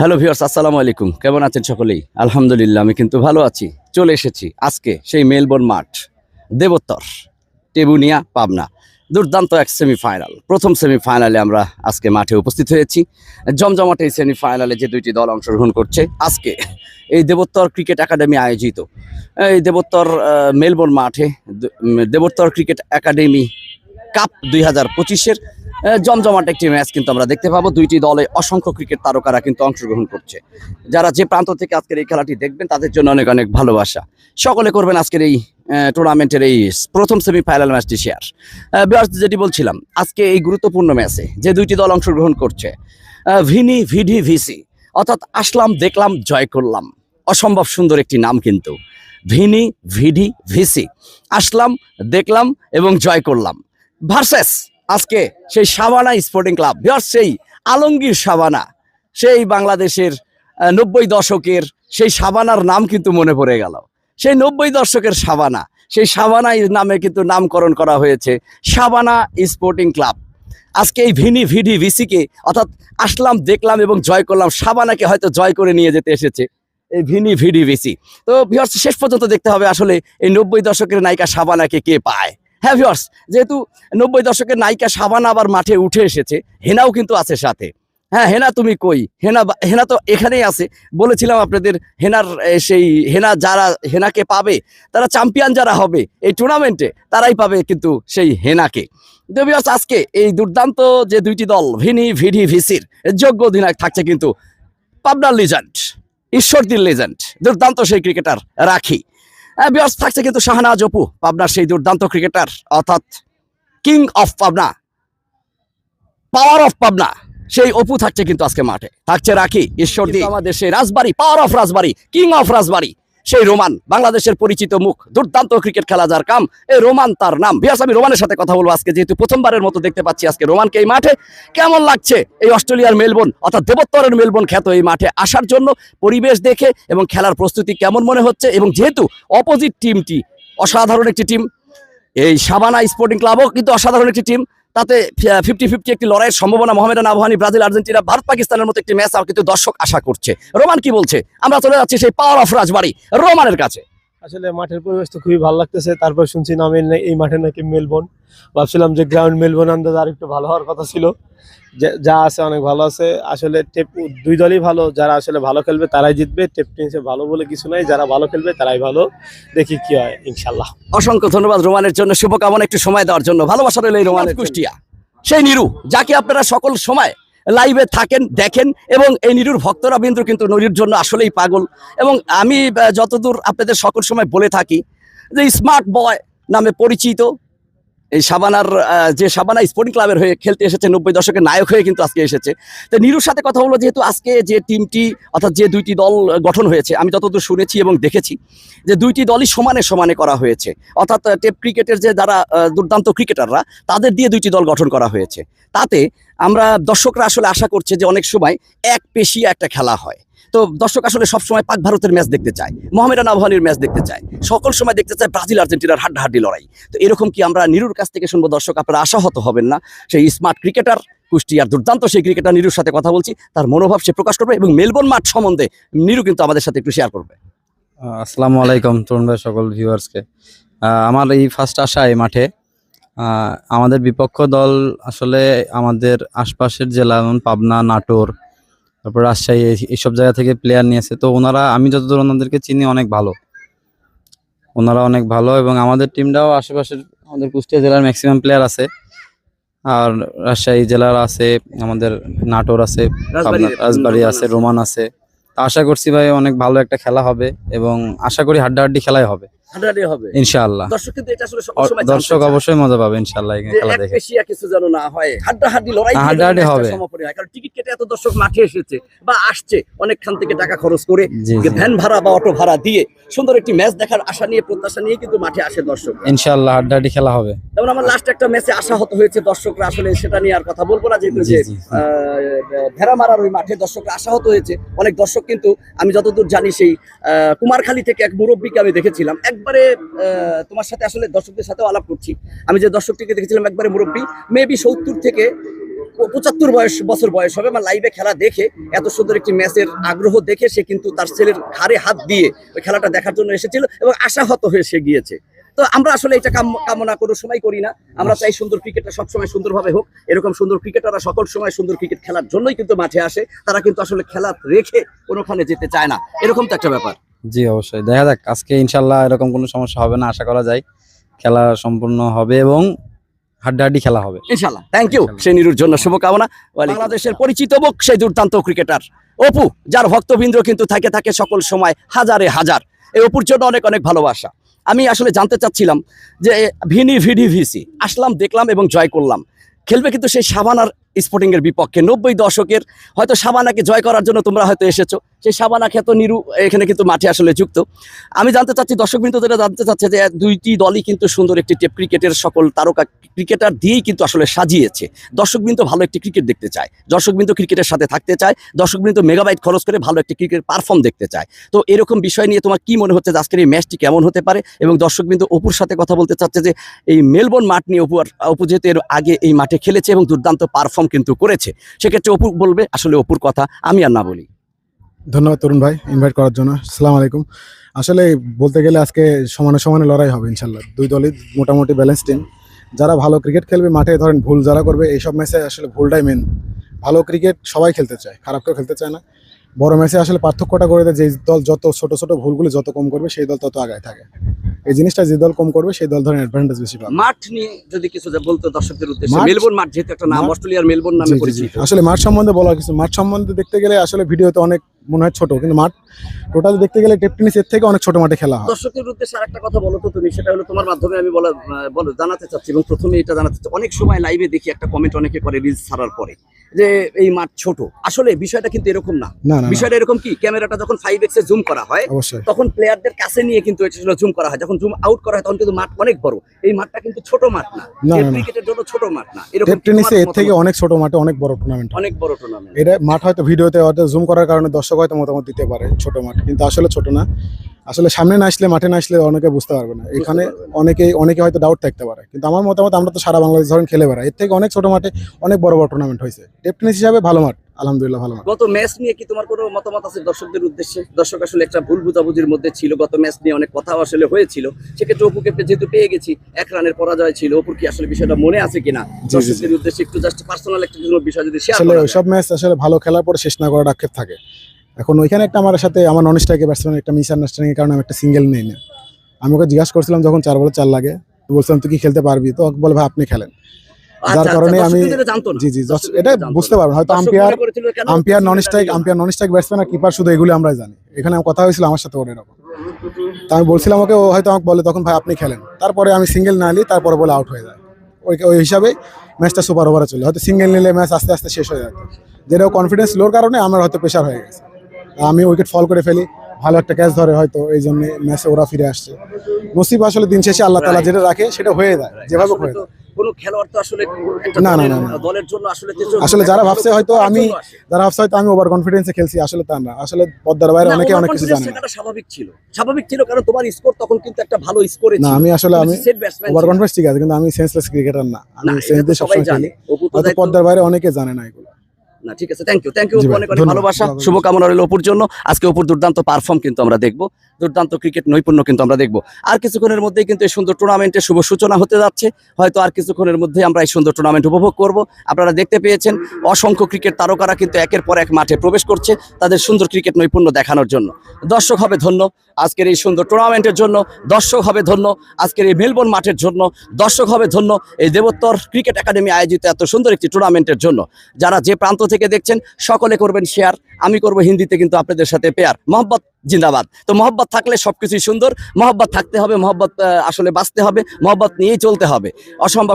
Hello viewers, আসসালামু আলাইকুম। কেমন আছেন সকলেই? আলহামদুলিল্লাহ, আমি কিন্তু ভালো আছি। চলে এসেছি আজকে সেই মেলবোর্ন মাঠ, দেবোত্তর টেবুনিয়া পাবনা। দুর্দান্ত এক সেমিফাইনাল প্রথম সেমিফাইনালে আমরা আজকে মাঠে উপস্থিত হয়েছি। জমজমাট এই সেমিফাইনালে যে দুইটি দল অংশগ্রহণ করছে, আজকে এই দেবোত্তর ক্রিকেট একাডেমি আয়োজিত। এই দেবোত্তর মেলবোর্ন মাঠে দেবোত্তর ক্রিকেট একাডেমি কাপ দুই হাজার পঁচিশের জমজমাট একটি ম্যাচ কিন্তু আমরা দেখতে পাবো। দুইটি দলে অসংখ্য ক্রিকেট তারকারা কিন্তু অংশগ্রহণ করছে। যারা যে প্রান্ত থেকে আজকের এই খেলাটি দেখবেন, তাদের জন্য অনেক অনেক ভালোবাসা। সকলে করবেন আজকের এই টুর্নামেন্টের এই প্রথম সেমিফাইনাল ম্যাচটি শেয়ার বিয়ার্স যেটি বলছিলাম, আজকে এই গুরুত্বপূর্ণ ম্যাচে যে দুইটি দল অংশগ্রহণ করছে ভিনি, ভিডি, ভিসি, অর্থাৎ আসলাম, দেখলাম, জয় করলাম। অসম্ভব সুন্দর একটি নাম কিন্তু। ভিনি, ভিডি, ভিসি, আসলাম, দেখলাম এবং জয় করলাম। ভার্সেস আজকে সেই সাবানা স্পোর্টিং ক্লাব বিহার সেই আলমগীর সাবানা, সেই বাংলাদেশের নব্বই দশকের সেই সাবানার নাম কিন্তু মনে পড়ে গেল। সেই নব্বই দশকের সাবানা, সেই সাবানা নামে কিন্তু নামকরণ করা হয়েছে সাবানা স্পোর্টিং ক্লাব। আজকে এই ভিনি ভিডি ভিসিকে অর্থাৎ আসলাম, দেখলাম এবং জয় করলাম, সাবানাকে হয়তো জয় করে নিয়ে যেতে এসেছে এই ভিনি ভিডি ভিসি। তো শেষ পর্যন্ত দেখতে হবে আসলে এই নব্বই দশকের নায়িকা সাবানাকে কে পায়। হ্যাঁ ভিউয়ার্স যেহেতু নব্বই দশকের নায়িকা সাবানা আবার মাঠে উঠে এসেছে হেনাও কিন্তু আছে সাথে। হ্যাঁ হেনা তুমি কই? হেনা হেনা তো এখানেই আছে। বলেছিলাম আপনাদের হেনার সেই হেনা যারা হেনাকে পাবে তারা চ্যাম্পিয়ন যারা হবে এই টুর্নামেন্টে তারাই পাবে কিন্তু সেই হেনাকে। Viewers, আজকে এই দুর্দান্ত যে দুইটি দল ভিনি ভিডি ভিসির যোগ্য অধিনায়ক থাকছে কিন্তু পাবনার লিজেন্ড ঈশ্বরদীর লেজেন্ড দুর্দান্ত সেই ক্রিকেটার রাখি। বিয়ার্স থাকছে কিন্তু শাহনাজ অপু, পাবনার সেই দুর্দান্ত ক্রিকেটার অর্থাৎ king of Pabna power of Pabna, সেই অপু থাকছে কিন্তু আজকে মাঠে। থাকছে রাখি ঈশ্বর দিয়ে আমাদের সেই Rajbari power of Rajbari king of Rajbari. সেই রোমান, বাংলাদেশের পরিচিত মুখ, দুর্দান্ত ক্রিকেট খেলা যার কাম, এই রোমান তার নাম। বিয়াস, আমি রোমানের সাথে কথা বলব আজকে, যেহেতু প্রথমবারের মতো দেখতে পাচ্ছি আজকে রোমানকে এই মাঠে। কেমন লাগছে এই অস্ট্রেলিয়ার মেলবোর্ন, অর্থাৎ দেবোত্তরের মেলবোর্ন খ্যাত এই মাঠে আসার জন্য, পরিবেশ দেখে এবং খেলার প্রস্তুতি কেমন মনে হচ্ছে? এবং যেহেতু অপোজিট টিমটি অসাধারণ একটি টিম এই সাবানা স্পোর্টিং ক্লাবও কিন্তু অসাধারণ একটি টিম তাতে ফিফটি ফিফটি একটি লড়াইয়ের সম্ভাবনা মোহামেডান আবহানি ব্রাজিল, আর্জেন্টিনা, ভারত, পাকিস্তানের মতো একটি ম্যাচ আর কিন্তু দর্শক আশা করছে। রোমান কি বলছে? আমরা চলে যাচ্ছি সেই পাওয়ার অফ রাজবাড়ি, রোমানের কাছে। আসলে মাঠের পরিবেশ তো খুবই ভালো লাগতেছে। তারপর শুনছি নামে এই মাঠে নাকি মেলবোর্ন। ভাবছিলাম যে গ্রাউন্ড মেলবোর্ন আন্দাজ আর একটু ভালো হওয়ার কথা ছিল। যে- যা আছে অনেক ভালো আছে। আসলে টেপ দুই দলই ভালো যারা আসলে ভালো খেলবে তারাই জিতবে। টেপ টেনিসে ভালো বলে কিছু নাই যারা ভালো খেলবে তারাই ভালো। দেখি কি হয় ইনশাল্লাহ। অসংখ্য ধন্যবাদ রোমানের জন্য। শুভকামনা একটু সময় দেওয়ার জন্য। ভালোবাসা রইল এই রোমানের কুষ্টিয়া সেই নিরু যাকে আপনারা সকল সময় লাইভে থাকেন, দেখেন এবং এই নিরুর ভক্তরা বিন্দু কিন্তু নিরুর জন্য আসলেই পাগল। এবং আমি যতদূর আপনাদের সকল সময় বলে থাকি যে স্মার্ট বয় নামে পরিচিত এই সাবানার যে সাবানা স্পোর্টিং ক্লাবের হয়ে খেলতে এসেছে নব্বই দশকের নায়ক হয়ে কিন্তু আজকে এসেছে। তো নিরুর সাথে কথা হলো যেহেতু আজকে যে টিমটি অর্থাৎ যে দুইটি দল গঠন হয়েছে, আমি যতদূর শুনেছি এবং দেখেছি, যে দুইটি দলই সমানে সমানে করা হয়েছে। অর্থাৎ টেপ ক্রিকেটের যে যারা দুর্দান্ত ক্রিকেটাররা, তাদের দিয়ে দুইটি দল গঠন করা হয়েছে। তাতে আমরা দর্শকরা আসলে আশা করছে যে অনেক সময় এক পেশিয়া একটা খেলা হয়। তো দর্শক আসলে সবসময় পাক ভারতের ম্যাচ দেখতে চায়, মোহামেডান আবহানির ম্যাচ দেখতে চায়, সকল সময় দেখতে চায় ব্রাজিল আর্জেন্টিনার হাড্ডাহাড্ডি লড়াই। তো এরকম কি আমরা নিরুর কাছ থেকে শুনব? দর্শক, আপনারা আশাহত হবেন না। সেই স্মার্ট ক্রিকেটার কুষ্টিয়ার দুর্দান্ত সেই ক্রিকেটার নিরুর সাথে কথা বলছি, তার মনোভাব সে প্রকাশ করবে এবং মেলবোর্ন মাঠ সম্বন্ধে নিরু কিন্তু আমাদের সাথে একটু শেয়ার করবে। আসসালামু আলাইকুম তরুণ ভাই, সকল ভিউয়ার্সকে আমার এই ফার্স্ট আসা এই মাঠে। আমাদের বিপক্ষ দল আসলে আমাদের আশপাশের জেলা যেমন পাবনা, নাটোর তারপর রাজশাহী এইসব জায়গা থেকে প্লেয়ার নিয়েছে। তো ওনারা আমি যতদূর ওনাদেরকে চিনি অনেক ভালো। ওনারা অনেক ভালো এবং আমাদের টিমটাও আশেপাশের আমাদের কুষ্টিয়া জেলার ম্যাক্সিমাম প্লেয়ার আছে। আর রাজশাহী জেলার আছে আমাদের নাটোর আছে রাজবাড়ি আছে রোমান আছে। আশা করছি ভাই অনেক ভালো একটা খেলা হবে এবং আশা করি হাড্ডাহাড্ডি খেলাই হবে। হাড্ডাহাড্ডি হবে। ইনশাআল্লাহ। দর্শক কিন্তু এটা আসলে সবসময় দর্শক অবশ্যই মজা পাবে ইনশাআল্লাহ এই খেলা দেখে। পেশিয়া কিছু যেন না হয়। হাড্ডাহাড্ডি লড়াই হাড্ডাহাড্ডি হবে। সমাপনী কারণ টিকিট কেটে এত দর্শক মাঠে এসেছে বা আসছে অনেকখান থেকে টাকা খরচ করে জি জি। ভ্যান ভাড়া বা অটো ভাড়া দিয়ে সুন্দর একটি ম্যাচ দেখার আশা নিয়ে প্রত্যাশা নিয়ে কিন্তু মাঠে আসে দর্শক। ইনশাআল্লাহ হাড্ডাহাড্ডি খেলা হবে। যেমন আমার লাস্ট একটা ম্যাচে আশাহত হয়েছে দর্শকরা আসলে সেটা নিয়ে আর কথা বলব না যেহেতু যে আহ, ভেড়া মারার ওই মাঠে দর্শকরা আশাহত হয়েছে। অনেক দর্শক কিন্তু আমি যতদূর জানি সেই কুমারখালী থেকে এক মুরব্বীকে আমি দেখেছিলাম। একবারে তোমার সাথে আসলে দর্শকদের সাথেও আলাপ করছি। আমি যে দর্শকটিকে দেখেছিলাম একবারে মুরব্বী মেবি সত্তর থেকে পঁচাত্তর বয়স, বছর বয়স হবে, আমার লাইভে খেলা দেখে, এত সুন্দর একটি ম্যাচের আগ্রহ দেখে সে কিন্তু তার ছেলের ঘাড়ে হাত দিয়ে ওই খেলাটা দেখার জন্য এসেছিল এবং আশাহত হয়ে সে গিয়েছে। তো আমরা আসলে এটা কাম- কামনা কোনো সময় করি না। আমরা চাই সুন্দর ক্রিকেটটা সবসময় সুন্দরভাবে হোক। এরকম সুন্দর ক্রিকেটাররা সকল সময় সুন্দর ক্রিকেট খেলার জন্যই কিন্তু মাঠে আসে। তারা কিন্তু আসলে খেলা রেখে কোনোখানে যেতে চায় না। এরকম তো একটা ব্যাপার। জি অবশ্যই। দেখা যাক আজকে ইনশাল্লাহ এরকম কোনো সমস্যা হবে না আশা করা যায়। খেলা সম্পূর্ণ হবে এবং হাড্ডাহাড্ডি খেলা হবে। ইনশাল্লাহ। থ্যাংক ইউ সেই নিরুর জন্য শুভকামনা। বাংলাদেশের পরিচিত মুখ সেই দুর্দান্ত ক্রিকেটার অপু যার ভক্তবৃন্দ কিন্তু থাকে থাকে সকল সময় হাজারে হাজার। এই অপুর জন্য অনেক অনেক ভালোবাসা। আমি আসলে জানতে চাচ্ছিলাম যে ভিনি ভিডি ভিসি আসলাম দেখলাম এবং জয় করলাম। খেলবে কিন্তু সেই সাবানার স্পোর্টিং এর বিপক্ষে নব্বই দশকের হয়তো সাবানাকে জয় করার জন্য তোমরা হয়তো এসেছ। সেই সাবানা খ্যাত নিরু এখানে কিন্তু মাঠে আসলে যুক্ত। আমি জানতে চাচ্ছি, দর্শকবৃন্দ যেটা জানতে চাচ্ছে যে দুইটি দলই কিন্তু সুন্দর একটি টেপ ক্রিকেটের সকল তারকা ক্রিকেটার দিয়েই কিন্তু আসলে সাজিয়েছে। দর্শকবৃন্দ ভালো একটি ক্রিকেট দেখতে চায়। দর্শকবৃন্দ ক্রিকেটের সাথে থাকতে চায়। দর্শকবৃন্দ মেগাবাইট খরচ করে ভালো একটি ক্রিকেট পারফর্ম দেখতে চায়। তো এরকম বিষয় নিয়ে তোমার কি মনে হচ্ছে যে আজকের এই ম্যাচটি কেমন হতে পারে? এবং দর্শকবৃন্দ অপুর সাথে কথা বলতে চাচ্ছে যে এই মেলবোর্ন মাঠ নিয়ে অপু অপু যেহেতু এর আগে এই মাঠে খেলেছে এবং দুর্দান্ত পারফর্ম কিন্তু করেছে। সেক্ষেত্রে অপু বলবে, আসলে অপুর কথা আমি আর না বলি। ধন্যবাদ তরুণ ভাই ইনভাইট করার জন্য। আসসালামু আলাইকুম। আসলে বলতে গেলে আজকে সমানে সমানে লড়াই হবে ইনশাল্লাহ দুই দলই মোটামুটি ব্যালেন্স টিম যারা ভালো ক্রিকেট খেলবে, মাঠে ধরেন ভুল যারা করবে, এইসব ম্যাচে আসলে ভুলটাই মেন ভালো ক্রিকেট সবাই খেলতে চায়, খারাপ কেউ খেলতে চায় না। বড় ম্যাচে আসলে পার্থক্যটা করে দেয় যে দল যত ছোট ছোট ভুলগুলো যত কম করবে, সেই দল তত আগায় থাকে। এই জিনিসটা যে দল কম করবে সেই দল ধরেন অ্যাডভান্টেজ বেশি পাবে মাঠ নিয়ে যদি কিছু বলতে দর্শকদের উদ্দেশ্যে মেলবোর্ন মাঠ যেহেতু একটা নাম অস্ট্রেলিয়ার মেলবোর্ন নামে। পরিচিত আসলে মাঠ সম্বন্ধে বলা কিছু মাঠ সম্বন্ধে দেখতে গেলে আসলে ভিডিওতে অনেক মনে হয় ছোট কিন্তু মাঠ টোটাল দেখতে গেলে টেপ টেনিস এর থেকে অনেক ছোট মাঠে খেলা হয়। দর্শকদের উদ্দেশ্যে আরেকটা কথা বলো তো তুমি সেটা হলো তোমার মাধ্যমে আমি বলা বলো জানাতে চাচ্ছি এবং প্রথমে এটা জানাতে চাচ্ছি। অনেক সময় লাইভে দেখি একটা কমেন্ট অনেকে করে রিলস ছাড়ার পরে যে এই মাঠ ছোট। আসলে বিষয়টা কিন্তু এরকম না। বিষয়টা এরকম কি ক্যামেরাটা যখন ফাইভ এক্স এ জুম করা হয় তখন প্লেয়ারদের কাছে নিয়ে কিন্তু এটা জুম করা হয়। যখন জুম আউট করা হয় তখন কিন্তু মাঠ অনেক বড়। এই মাঠটা কিন্তু ছোট মাঠ না। ক্রিকেটের জন্য ছোট মাঠ না। এরকম টেনিসে এর থেকে অনেক ছোট মাঠে অনেক বড় টুর্নামেন্ট অনেক বড় টুর্নামেন্ট এটা মাঠ হয়তো ভিডিওতে হয়তো জুম করার কারণে দর্শক হয়তো মতামত দিতে পারে ছোট মাঠ কিন্তু আসলে ছোট না। আসলে সামনে না আসলে মাঠে না আসলে অনেকে বুঝতে পারবে না। এখানে না। অনেকে অনেকে হয়তো ডাউট থাকতে পারে। কিন্তু আমার মতামত আমরা তো সারা বাংলাদেশ ধরেন খেলে বেড়াই। এর থেকে অনেক ছোট মাঠে অনেক বড় বড় টুর্নামেন্ট হয়েছে। টেপ টেনিস হিসাবে ভালো মাঠ আলহামদুলিল্লাহ ভালো মাঠ। গত ম্যাচ নিয়ে কি তোমার কোনো মতামত আছে দর্শকদের উদ্দেশ্যে? দর্শক আসলে একটা ভুল বুঝাবুঝির মধ্যে ছিল। গত ম্যাচ নিয়ে অনেক কথা আসলে হয়েছিল। সেক্ষেত্রে অপুকে যেহেতু পেয়ে গেছি এক রানের পরাজয় ছিল। অপুর কি আসলে বিষয়টা মনে আছে কিনা। দর্শকদের উদ্দেশ্যে একটু জাস্ট পার্সোনাল একটা বিষয় যদি শেয়ার ওইসব ম্যাচ আসলে ভালো খেলার পর শেষ না করার আক্ষেপ থাকে। এখন ওইখানে একটা আমার সাথে আমার নন স্ট্রাইকে ব্যাটসম্যান একটা মিস কারণে আমি একটা সিঙ্গেল নেই না। আমি ওকে জিজ্ঞাসা করছিলাম যখন চার বলে চার লাগে বলছিলাম তুই কি খেলতে পারবি? তো বলে ভাই আপনি খেলেন। যার কারণে আমি- জি জি এটা বুঝতে। পারবেন হয়তো umpire umpire non strike? Umpire non strike batsman আর কিপার শুধু এগুলো আমরা জানি। এখানে কথা হয়েছিল আমার সাথে ওর এরকম। তা আমি বলছিলাম ওকে ও হয়তো আমাকে বলে তখন ভাই আপনি খেলেন। তারপরে আমি সিঙ্গেল না নিই তারপরে বলে আউট হয়ে যায়। ওই ওই হিসাবে ম্যাচটা সুপার ওভারে চলে হয়তো সিঙ্গেল নিলে ম্যাচ আস্তে আস্তে শেষ হয়ে যেত। যেটা কনফিডেন্স লোর কারণে আমার হয়তো প্রেশার হয়ে গেছে। আমি উইকেট ফল করে ফেলি ভালো একটা ক্যাচ ধরে হয়তো এই জন্য ম্যাচে ওরা ফিরে আসছে। নসিব আসলে দিন শেষে আল্লাহ তালা যেটা রাখে সেটা হয়ে যায় যেভাবে হয়ে যায়। কোনো খেলোয়াড় তো আসলে না, না, না, না। দলের জন্য আসলে আসলে যারা ভাবছে হয়তো আমি- যারা ভাবছে হয়তো আমি ওভার কনফিডেন্সে খেলছি আসলে তা না। আসলে পদ্মার বাইরে অনেকে অনেক কিছু জানে না। স্বাভাবিক ছিল। স্বাভাবিক ছিল কারণ তোমার স্কোর তখন কিন্তু একটা ভালো স্কোরে না আমি আসলে আমি ওভার কনফিডেন্স ঠিক আছে কিন্তু আমি সেন্সলেস ক্রিকেটার না। আমি সবসময় খেলি পদ্মার বাইরে অনেকে জানে না এগুলো। না ঠিক আছে থ্যাংক ইউ থ্যাংক ইউ অনেক অনেক ভালোবাসা শুভকামনা রইল অপুর জন্য। আজকে অপুর দুর্দান্ত পারফর্ম কিন্তু আমরা দেখব। দুর্দান্ত ক্রিকেট নৈপুণ্য কিন্তু আমরা দেখব। আর কিছুক্ষণের মধ্যেই কিন্তু এই সুন্দর টুর্নামেন্টের শুভ সূচনা হতে যাচ্ছে। হয়তো আর কিছুক্ষণের মধ্যে আমরা এই সুন্দর টুর্নামেন্ট উপভোগ করব। আপনারা দেখতে পেয়েছেন অসংখ্য ক্রিকেট তারকারা কিন্তু একের পর এক মাঠে প্রবেশ করছে তাদের সুন্দর ক্রিকেট নৈপুণ্য দেখানোর জন্য। দর্শক হবে ধন্য আজকের এই সুন্দর টুর্নামেন্টের জন্য। দর্শক হবে ধন্য আজকের এই মেলবোর্ন মাঠের জন্য। দর্শক হবে ধন্য এই দেবোত্তর ক্রিকেট একাডেমি আয়োজিত এত সুন্দর একটি টুর্নামেন্টের জন্য। যারা যে প্রান্ত থেকে দেখছেন, সকলে করবেন শেয়ার আমি করব হিন্দিতে, কিন্তু আপনাদের সাথে পেয়ার মহব্বত জিন্দাবাদ। তো মহব্বত থাকলে সবকিছুই সুন্দর। মহব্বত থাকতে হবে, মহব্বত আসলে বাঁচতে হবে, মহব্বত নিয়েই চলতে হবে। অসম্ভব